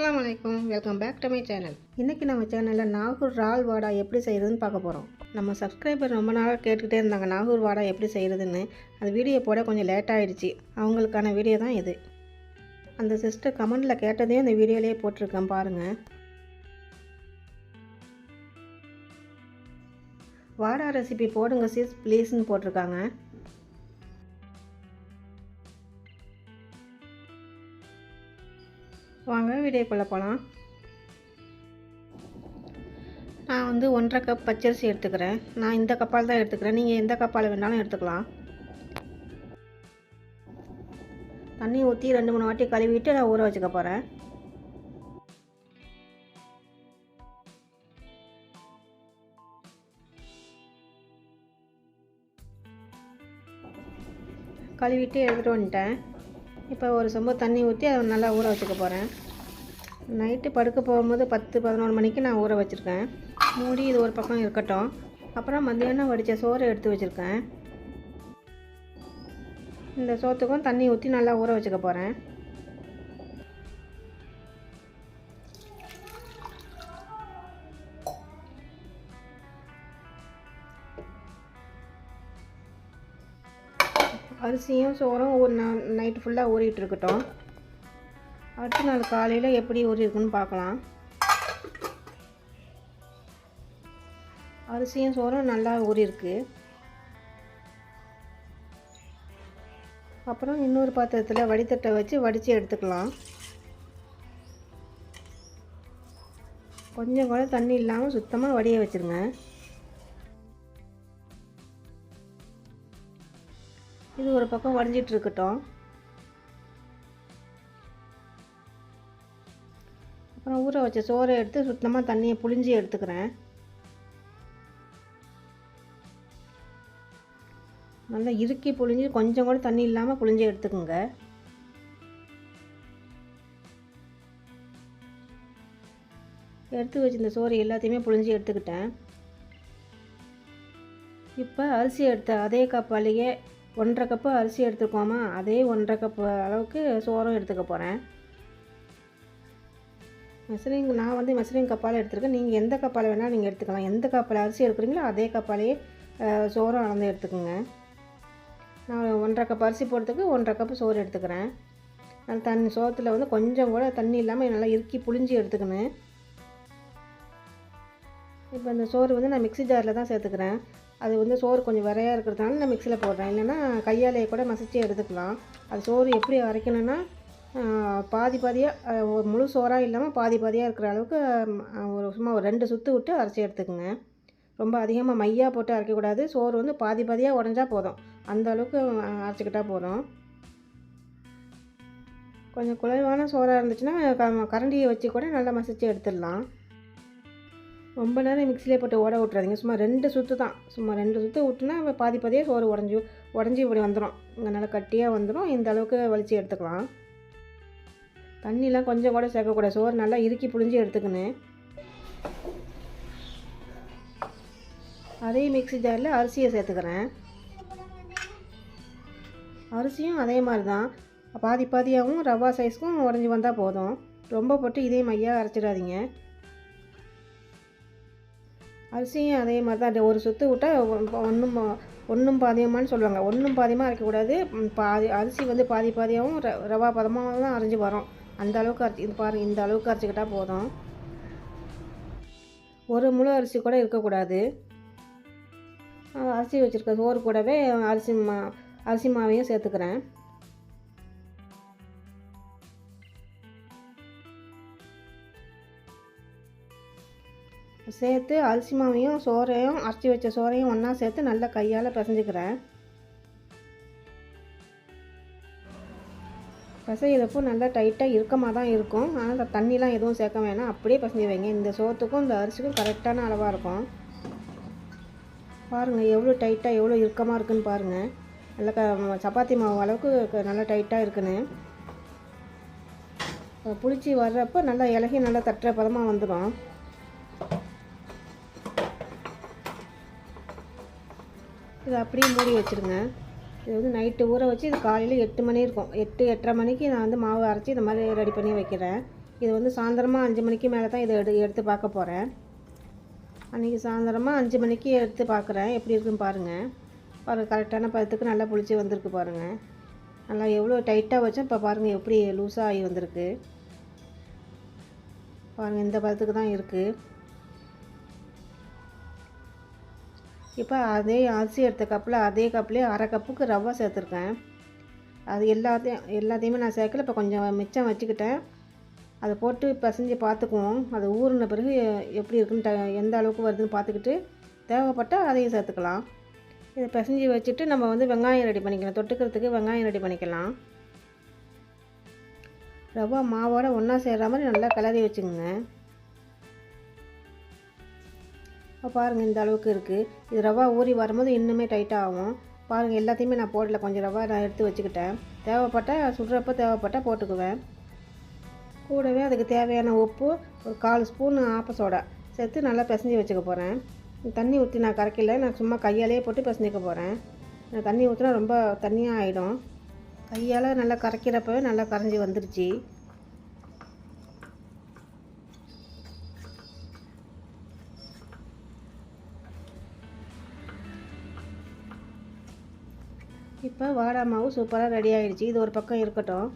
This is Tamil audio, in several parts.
அஸ்லாம் வலைக்கம் welcome back to my channel இன்றைக்கி நம்ம சேனலில் நாகூர் ரால் வாடா எப்படி செய்கிறதுன்னு பார்க்க போகிறோம் நம்ம சப்ஸ்கிரைபர் ரொம்ப நாளாக கேட்டுக்கிட்டே இருந்தாங்க நாகூர் வாடா எப்படி செய்கிறதுன்னு அந்த வீடியோ போட கொஞ்சம் லேட் ஆகிடுச்சு அவங்களுக்கான வீடியோ தான் இது. அந்த சிஸ்டர் கமெண்டில் கேட்டதையும் அந்த வீடியோலேயே போட்டிருக்கேன் பாருங்கள் வாடா ரெசிபி போடுங்க சிஸ் ப்ளீஸ்ன்னு போட்டிருக்காங்க. வாங்க வீடியோக்குள்ளே போகலாம் நான் வந்து ஒன்றரை கப் பச்சரிசி எடுத்துக்கிறேன். நான் இந்த கப்பால் தான் எடுத்துக்கிறேன். நீங்கள் எந்த கப்பால் வேணாலும் எடுத்துக்கலாம். தண்ணி ஊற்றி ரெண்டு மூணு வாட்டி கழுவிட்டு நான் ஊற வச்சுக்க போகிறேன் கழுவிட்டு எடுத்துகிட்டு வந்துட்டேன். இப்போ ஒரு சொம்பு தண்ணி ஊற்றி அதை நல்லா ஊற வச்சுக்க போகிறேன் நைட்டு படுக்க போகும்போது பத்து பதினோரு மணிக்கு நான் ஊற வச்சுருக்கேன். மூடி இது ஒரு பக்கம் இருக்கட்டும். அப்புறம் மத்தியானம் வடித்த சோறு எடுத்து வச்சுருக்கேன். இந்த சோத்துக்கும் தண்ணி ஊற்றி நல்லா ஊற வச்சுக்க போகிறேன் அரிசியும் சோறும் ஒரு நைட்டு ஃபுல்லாக ஊறிட்டு இருக்கட்டும் அடுத்த நாள் காலையில் எப்படி ஊறி இருக்குன்னு பார்க்கலாம். அரிசியும் சோறும் நல்லா ஊறியிருக்கு. அப்புறம் இன்னொரு பாத்திரத்தில் வடித்தட்டை வச்சு வடித்து எடுத்துக்கலாம். கொஞ்சம் கூட தண்ணி இல்லாமல் சுத்தமாக வடிய வச்சுருங்க. ஒரு பக்கம் வடிஞ்சிட்டு இருக்கட்டும் அப்புறம் ஊற வச்ச சோறை எடுத்து சுத்தமாக தண்ணியை புளிஞ்சி எடுத்துக்கிறேன். நல்லா இறுக்கி புழிஞ்சு கொஞ்சம் கூட தண்ணி இல்லாமல் புழிஞ்சி எடுத்துக்கோங்க. எடுத்து வச்சிருந்த சோறு எல்லாத்தையுமே புழிஞ்சி எடுத்துக்கிட்டேன். இப்போ அரிசி எடுத்த அதே கப்பாலேயே ஒன்றரை கப்பு அரிசி எடுத்துக்கோமா? அதே ஒன்றரை கப்பு அளவுக்கு சோறும் எடுத்துக்க போகிறேன் மெசரிங் நான் வந்து மெசரிங் கப்பால் எடுத்துருக்கேன். நீங்கள் எந்த கப்பால் வேணால் நீங்கள் எடுத்துக்கலாம். எந்த கப்பால் அரிசி எடுக்கிறீங்களோ அதே கப்பாலேயே சோறும் அளந்து எடுத்துக்கோங்க. நான் ஒன்றரை கப் அரிசி போடுறதுக்கு ஒன்றரை கப்பு சோறு எடுத்துக்கிறேன். நான் தண்ணி சோத்தில் வந்து கொஞ்சம் கூட தண்ணி இல்லாமல் நல்லா இறுக்கி புளிஞ்சி எடுத்துக்கணும். இப்போ இந்த சோறு வந்து நான் மிக்ஸி ஜாரில் தான் சேர்த்துக்கிறேன். அது வந்து சோறு கொஞ்சம் விரையாக இருக்கிறதுனால நான் மிக்சியில் போடுறேன். இல்லைன்னா கையாலேயே கூட மசிச்சு எடுத்துக்கலாம். அது சோறு எப்படி அரைக்கணும்னா பாதி பாதியாக ஒரு முழு சோறாக இல்லாமல் பாதி பாதியாக இருக்கிற அளவுக்கு ஒரு சும்மா ஒரு ரெண்டு சுற்று விட்டு அரைச்சி எடுத்துக்கோங்க. ரொம்ப அதிகமாக மையாக போட்டு அரைக்கக்கூடாது சோறு வந்து பாதி பாதியாக உடஞ்சா போதும். அந்த அளவுக்கு அரைச்சிக்கிட்டால் போதும். கொஞ்சம் குழைவான சோறாக இருந்துச்சுன்னா க கரண்டியை வச்சு கூட நல்லா மசிச்சு எடுத்துடலாம். ரொம்ப நேரம் மிக்சிலே போட்டு ஓட விட்றாதீங்க சும்மா ரெண்டு சுற்று தான். சும்மா ரெண்டு சுற்று விட்டுனா பாதி பாதியாக சோறு உடஞ்சி உடஞ்சி இப்படி வந்துடும் இங்கே நல்லா கட்டியாக வந்துடும் இந்த அளவுக்கு வலிச்சு எடுத்துக்கலாம். தண்ணிலாம் கொஞ்சம் கூட சேர்க்கக்கூடாது. சோறு நல்லா இறுக்கி புழிஞ்சு எடுத்துக்கணும். அதே மிக்சி ஜாரில் அரிசியை சேர்த்துக்கிறேன். அரிசியும் அதே மாதிரி தான். பாதி பாதியாகவும் ரவா சைஸ்க்கும் உடஞ்சி வந்தால் போதும். ரொம்ப போட்டு இதே மையாக அரைச்சிடாதீங்க. அரிசியும் அதே மாதிரி தான் ஒரு சுற்று விட்டால் ஒன்றும் ஒன்றும் பாதியமானு சொல்லுவாங்க. ஒன்றும் பாதியமாக அரைக்கக்கூடாது பாதி அரிசி வந்து பாதி பாதியாகவும் ர ரவா பதமாக தான் அரைஞ்சி வரும். அந்த அளவுக்கு அரைச்சி இது பாருங்கள் இந்த அளவுக்கு அரைச்சிக்கிட்டால் போதும். ஒரு முழு அரிசி கூட இருக்கக்கூடாது. அரிசி வச்சுருக்க சோறு கூடவே அரிசி மா அரிசி மாவையும் சேர்த்துக்கிறேன். சேர்த்து அரிசி மாவையும் சோறையும் அரைச்சி வச்ச சோறையும் ஒன்றா சேர்த்து நல்லா கையால் பிசைஞ்சுக்கிறேன். பிசையிறப்போ நல்லா டைட்டாக இறுக்கமாக தான் இருக்கும் ஆனால் தண்ணிலாம் எதுவும் சேர்க்க வேணாம். அப்படியே பிசைஞ்சு வைங்க. இந்த சோத்துக்கும் இந்த அரிசிக்கும் கரெக்டான அளவாக இருக்கும். பாருங்கள் எவ்வளோ டைட்டாக எவ்வளோ இறுக்கமாக இருக்குன்னு பாருங்கள் நல்லா க சப்பாத்தி மாவு அளவுக்கு நல்லா டைட்டாக இருக்குன்னு. புளிச்சி வர்றப்போ நல்லா இலகி நல்லா தட்டுற பதமாக வந்துடும் இதை அப்படியே மூடி வச்சுருங்க. இது வந்து நைட்டு ஊற வச்சு இது காலையில் எட்டு மணி இருக்கும். எட்டு எட்டரை மணிக்கு நான் வந்து மாவு அரைச்சி இந்த மாதிரி ரெடி பண்ணி வைக்கிறேன். இது வந்து சாயந்தரமாக அஞ்சு மணிக்கு மேலே தான் இதை எடு எடுத்து பார்க்க போகிறேன் அன்றைக்கி சாயந்தரமாக அஞ்சு மணிக்கு எடுத்து பார்க்குறேன். எப்படி இருக்குன்னு பாருங்கள் பாருங்கள் கரெக்டான பதத்துக்கு நல்லா புளிச்சு வந்திருக்கு பாருங்கள் நல்லா எவ்வளோ டைட்டாக வச்சோம் இப்போ பாருங்கள் எப்படி லூஸாக ஆகி வந்திருக்கு. பாருங்கள் இந்த பதத்துக்கு தான் இருக்குது இப்போ அதே அரிசி எடுத்த கப்பில் அதே கப்லேயே அரை கப்புக்கு ரவா சேர்த்துருக்கேன். அது எல்லாத்தையும் எல்லாத்தையுமே நான் சேர்க்கல. இப்போ கொஞ்சம் மிச்சம் வச்சுக்கிட்டேன். அதை போட்டு பிசைஞ்சு பார்த்துக்குவோம். அது ஊறின பிறகு எப்படி இருக்குன்னு ட எந்த அளவுக்கு வருதுன்னு பார்த்துக்கிட்டு தேவைப்பட்டால் அதையும் சேர்த்துக்கலாம். இதை பிசைஞ்சு வச்சுட்டு நம்ம வந்து வெங்காயம் ரெடி பண்ணிக்கலாம். தொட்டுக்கிறதுக்கு வெங்காயம் ரெடி பண்ணிக்கலாம். ரவா மாவோட ஒன்றா சேர்கிற மாதிரி நல்லா கிளறி வச்சுக்கோங்க. பாருங்கள் இந்த அளவுக்கு இருக்குது இது ரவா ஊறி வரும்போது இன்னுமே டைட்டாக ஆகும். பாருங்கள் எல்லாத்தையுமே நான் போடல. கொஞ்சம் ரவா நான் எடுத்து வச்சுக்கிட்டேன். தேவைப்பட்டால் சுடுறப்ப தேவைப்பட்டால் போட்டுக்குவேன். கூடவே அதுக்கு தேவையான உப்பு ஒரு கால் ஸ்பூன் ஆப்ப சோடா சேர்த்து நல்லா பிசைஞ்சு வச்சுக்க போகிறேன் தண்ணி ஊற்றி நான் கரைக்கல. நான் சும்மா கையாலேயே போட்டு பிசைஞ்சிக்க போகிறேன் நான் தண்ணி ஊற்றினா ரொம்ப தண்ணியாக ஆகிடும் கையால் நல்லா கரைக்கிறப்பவே நல்லா கரைஞ்சி வந்துருச்சு. இப்போ வாடா மாவு சூப்பராக ரெடி ஆகிடுச்சு இது ஒரு பக்கம் இருக்கட்டும்.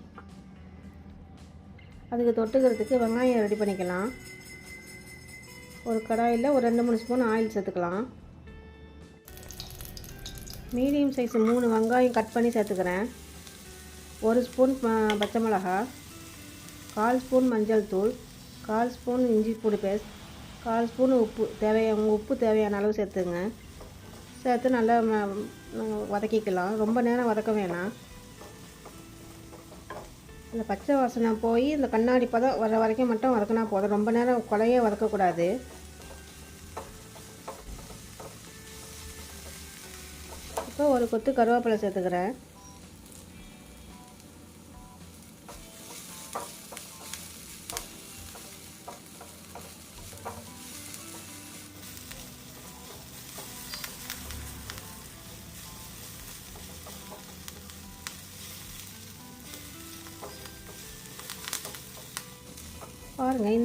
அதுக்கு தொட்டுக்கிறதுக்கு வெங்காயம் ரெடி பண்ணிக்கலாம். ஒரு கடாயில் ஒரு ரெண்டு மூணு ஸ்பூன் ஆயில் சேர்த்துக்கலாம். மீடியம் சைஸ் மூணு வெங்காயம் கட் பண்ணி சேர்த்துக்கிறேன். ஒரு ஸ்பூன் பச்சை மிளகா கால் ஸ்பூன் மஞ்சள் தூள் கால் ஸ்பூன் இஞ்சி பூடி பேஸ்ட் கால் ஸ்பூன் உப்பு தேவையான உப்பு தேவையான அளவு சேர்த்துங்க. சேர்த்து நல்லா வதக்கிக்கலாம். ரொம்ப நேரம் வதக்க வேணாம். இந்த பச்சை வாசனை போய் இந்த கண்ணாடி பதம் வர வரைக்கும் மட்டும் வதக்கினா போதும். ரொம்ப நேரம் கொலையே வதக்கக்கூடாது. இப்போ ஒரு கொத்து கருவேப்பிலை சேர்த்துக்கிறேன்.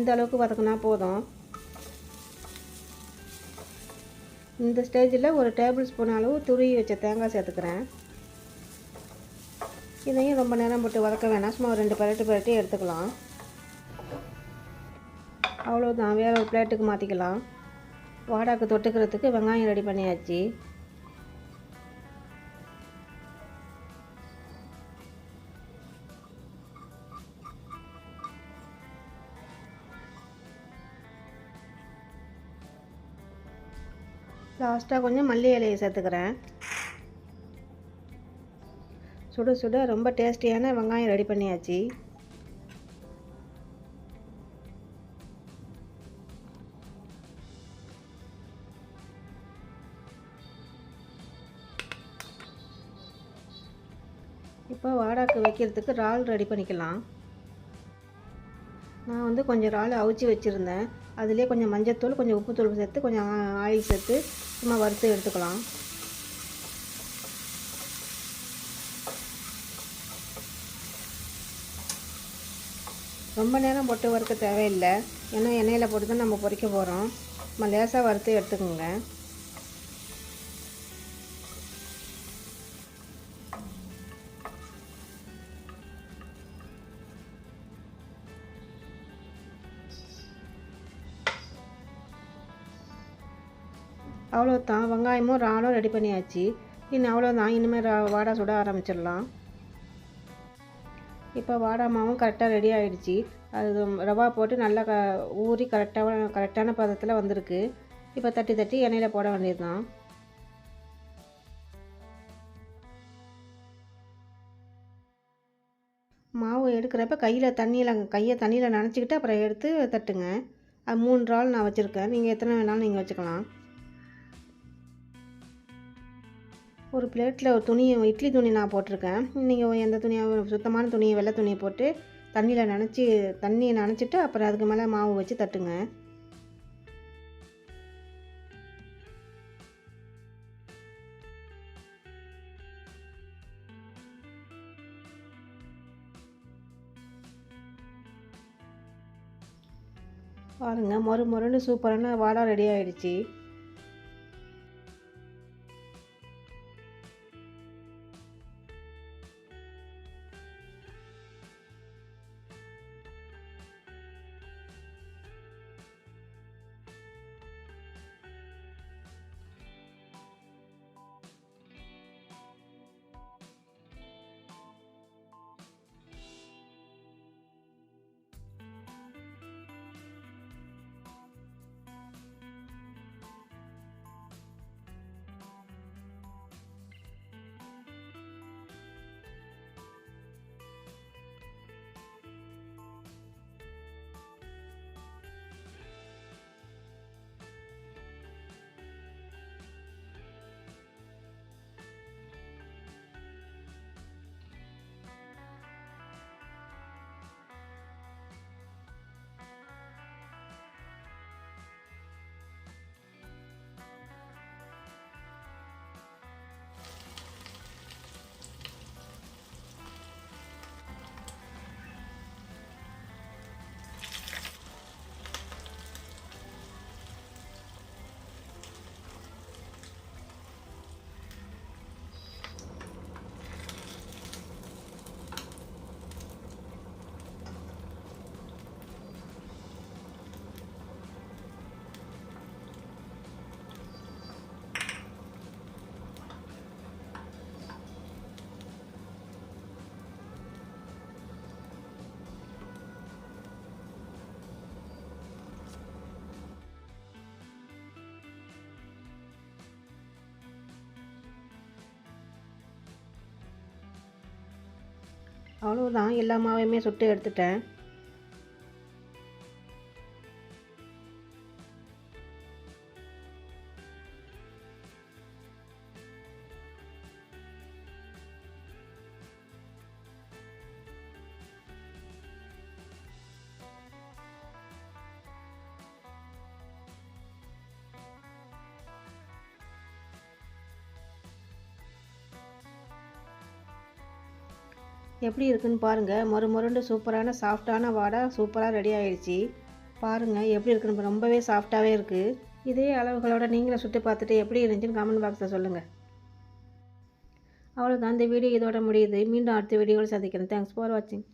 இந்த அளவுக்கு வதக்குனா போதும். இந்த ஸ்டேஜில் ஒரு டேபிள் ஸ்பூன் அளவு துருவி வச்ச தேங்காய் சேர்த்துக்கிறேன். இதையும் ரொம்ப நேரம் போட்டு வதக்க வேணாம். சும்மா ஒரு ரெண்டு பரட்டு பரட்டி எடுத்துக்கலாம். அவ்வளோதான் வேறு ஒரு பிளேட்டுக்கு மாற்றிக்கலாம் வாடாக்கு தொட்டுக்கிறதுக்கு வெங்காயம் ரெடி பண்ணியாச்சு. லாஸ்ட்டாக கொஞ்சம் மல்லி இலையை சேர்த்துக்கிறேன். சுட சுட ரொம்ப டேஸ்டியான வெங்காயம் ரெடி பண்ணியாச்சு. இப்போ வாடாக்கு வைக்கிறதுக்கு இறால் ரெடி பண்ணிக்கலாம். நான் வந்து கொஞ்சம் இறால் அவிச்சு வச்சுருந்தேன். அதுலேயே கொஞ்சம் மஞ்சத்தூள் கொஞ்சம் உப்புத்தூள் சேர்த்து கொஞ்சம் ஆயில் சேர்த்து சும்மா வறுத்து எடுத்துக்கலாம். ரொம்ப நேரம் போட்டு வறுக்க தேவையில்லை. ஏன்னா எண்ணெயில் போட்டு தான் நம்ம பொறிக்க போகிறோம் நம்ம லேசாக வறுத்து எடுத்துக்கோங்க. அவ்வளோதான் வெங்காயமும் இறாலும் ரெடி பண்ணியாச்சு. இன்னும் அவ்வளோதான் இனிமேல் வாடா சுட ஆரம்பிச்சிடலாம். இப்போ வாடா மாவும் கரெக்டாக ரெடி ஆகிடுச்சி அது ரவா போட்டு நல்லா க ஊறி கரெக்டாக கரெக்டான பதத்தில் வந்திருக்கு. இப்போ தட்டி தட்டி எண்ணெயில் போட வேண்டியது தான் மாவு எடுக்கிறப்ப கையில் தண்ணியில் கையை தண்ணியில் நனைச்சிக்கிட்டு அப்புறம் எடுத்து தட்டுங்க. அது மூணு ரால் நான் வச்சுருக்கேன். நீங்கள் எத்தனை வேணாலும் நீங்கள் வச்சுக்கலாம். ஒரு பிளேட்டில் ஒரு துணி இட்லி துணி நான் போட்டிருக்கேன். நீங்கள் எந்த துணியாக சுத்தமான துணியை வெள்ளை துணியை போட்டு தண்ணியில் நனைச்சி தண்ணியை நனைச்சிட்டு அப்புறம் அதுக்கு மேலே மாவு வச்சு தட்டுங்க. பாருங்கள் மொறு மொறுன்னு சூப்பரான வாடா ரெடி ஆகிடுச்சு அவ்வளோதான் எல்லா மாவையுமே சுட்டு எடுத்துட்டேன். எப்படி இருக்குன்னு பாருங்கள் மொறு மொருண்டு சூப்பரான சாஃப்டான வாடை சூப்பராக ரெடி ஆயிடுச்சு பாருங்கள் எப்படி இருக்குன்னு ரொம்பவே சாஃப்டாகவே இருக்குது இதே அளவுகளோட நீங்களும் சுட்டு பார்த்துட்டு எப்படி இருந்துச்சுன்னு கமெண்ட் பாக்ஸில் சொல்லுங்கள் அவ்வளோதான் இந்த வீடியோ இதோட முடியுது. மீண்டும் அடுத்த வீடியோவில் சந்திக்கிறேன். தேங்க்ஸ் ஃபார் வாட்சிங்